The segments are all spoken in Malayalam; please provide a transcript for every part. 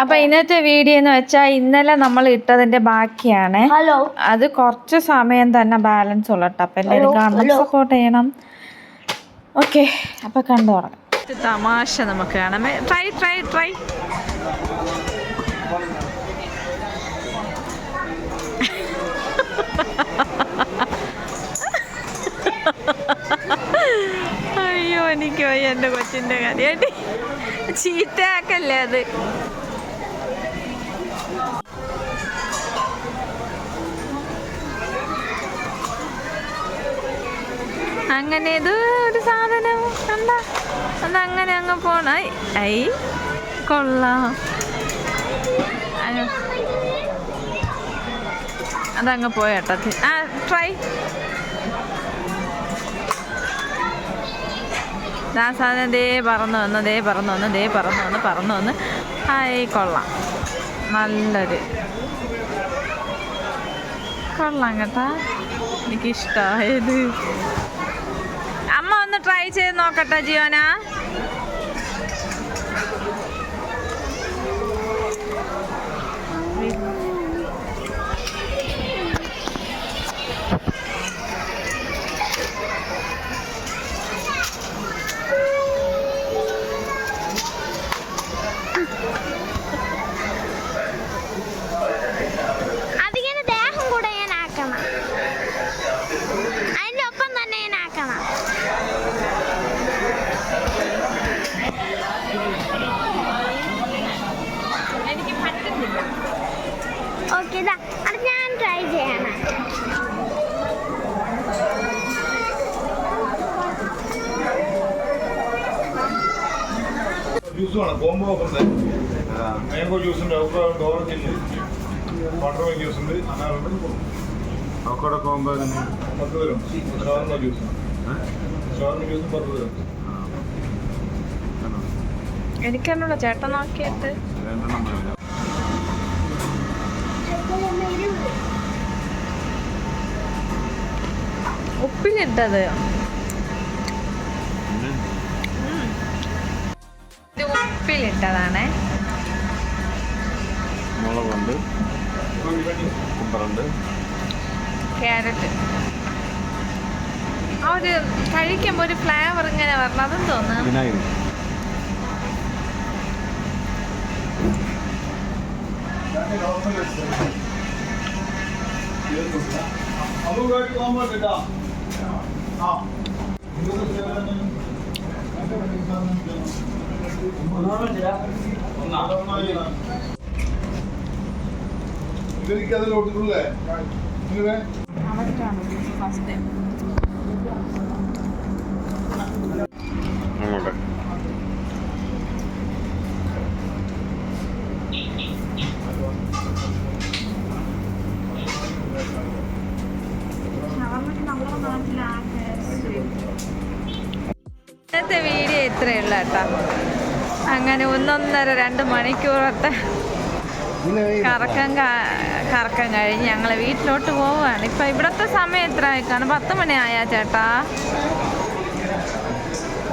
അപ്പൊ ഇന്നത്തെ വീഡിയോ എന്ന് വെച്ചാൽ ഇന്നലെ നമ്മൾ ഇട്ടതിന്റെ ബാക്കിയാണ്. ഹലോ അത് കുറച്ച് സമയം തന്നെ ബാലൻസ് ഉള്ള അപ്പൊ എല്ലാവരും കാണണം സപ്പോർട്ട് ചെയ്യണം. ഓക്കെ അപ്പൊ കണ്ടു തുടങ്ങാം. തമാശ നമുക്ക് കാണാം. ട്രൈ ട്രൈ ട്രൈ അയ്യോ എനിക്ക് വയ്യ എന്റെ കൊച്ചിന്റെ കാര്യമായിട്ട് ചീത്തയാക്കല്ലേ അത്? അങ്ങനെ ഇത് ഒരു സാധനം. എന്താ അത് അങ്ങനെ അങ്ങ് പോണ. ഐ കൊള്ളാം. അതങ്ങ് പോയട്ടോ ആ ട്രൈ ആ സാധനം ദേ പറന്നു വന്ന് ദേ പറന്നു വന്ന് ദേ പറന്നു വന്ന് പറന്നു വന്ന്. ഹായ് കൊള്ളാം. നല്ലൊരു കൊള്ളാം കേട്ടാ. എനിക്കിഷ്ടമായത് ട്രൈ ചെയ്ത് നോക്കട്ടെ ജിയോന. അതിങ്ങനെ ദേഹം കൂടെ ഞാൻ ആക്കണം. അതിന്റെ ഒപ്പം തന്നെ ഞാൻ ആക്കണം. ഓക്കെ ഇതാ അത് ഞാൻ ട്രൈ ചെയ്യണം. ജ്യൂസ് വേണം കോംബോ ഓഫറിന്റെ മാംഗോ ജ്യൂസ് ഉണ്ട് ഓറഞ്ച് ഉണ്ട് വാട്ടർ മെലൺ ജ്യൂസ് ഉണ്ട് അനാറുണ്ട്. അവക്കോടെ കോംബോ തന്നെ പത്ത് തരും ഷവർമ ജ്യൂസ്. ഷവർമ ജ്യൂസ് പത്ത് തരും എനിക്കെന്നോട് ചേട്ടൻ നോക്കിയിട്ട്. രണ്ടെണ്ണം മതി ഉപ്പിലിട്ടതാണ് ഇത് ഉപ്പിലിട്ടതാണേ. മുളകുണ്ട് കുമ്പറുണ്ട്. ക്യാരറ്റ്. ആ ഒരു കഴിക്കുമ്പോൾ ഒരു ഫ്ലേവർ ഇങ്ങനെ വരണം. അതും തോന്നുന്നു വിനാഗിരി. നമുക്ക് കോംബോ കിട്ടാ ഓട്ടിട്ടുള്ളേ ഇങ്ങനെ. ഫസ്റ്റ് ഇന്നത്തെ വീഡിയോ ഇത്രയേ ഉള്ളൂ കേട്ടോ. അങ്ങനെ ഒന്നൊന്നര രണ്ട് മണിക്കൂറത്തെ കറക്കം കറക്കം കഴിഞ്ഞ് ഞങ്ങൾ വീട്ടിലോട്ട് പോവുകയാണ് ഇപ്പം ഇവിടുത്തെ സമയം എത്ര ആയിക്കാണ് പത്ത് മണി ആയാ ചേട്ടാ?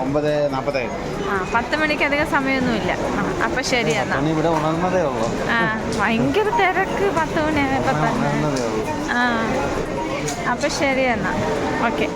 ഒമ്പത് നാൽപ്പത്തേഴ് ആ പത്ത് മണിക്ക് അധികം സമയമൊന്നുമില്ല. ഇല്ല അപ്പൊ ശരി എന്നാ. പണി ഇവിടെ ഉണർന്നതേ ഉള്ളൂ. ആ ഭയങ്കര തിരക്ക്. പത്ത് മണിയായപ്പോ തന്നെ ആ അപ്പം ശരി എന്നാ. ഓക്കെ.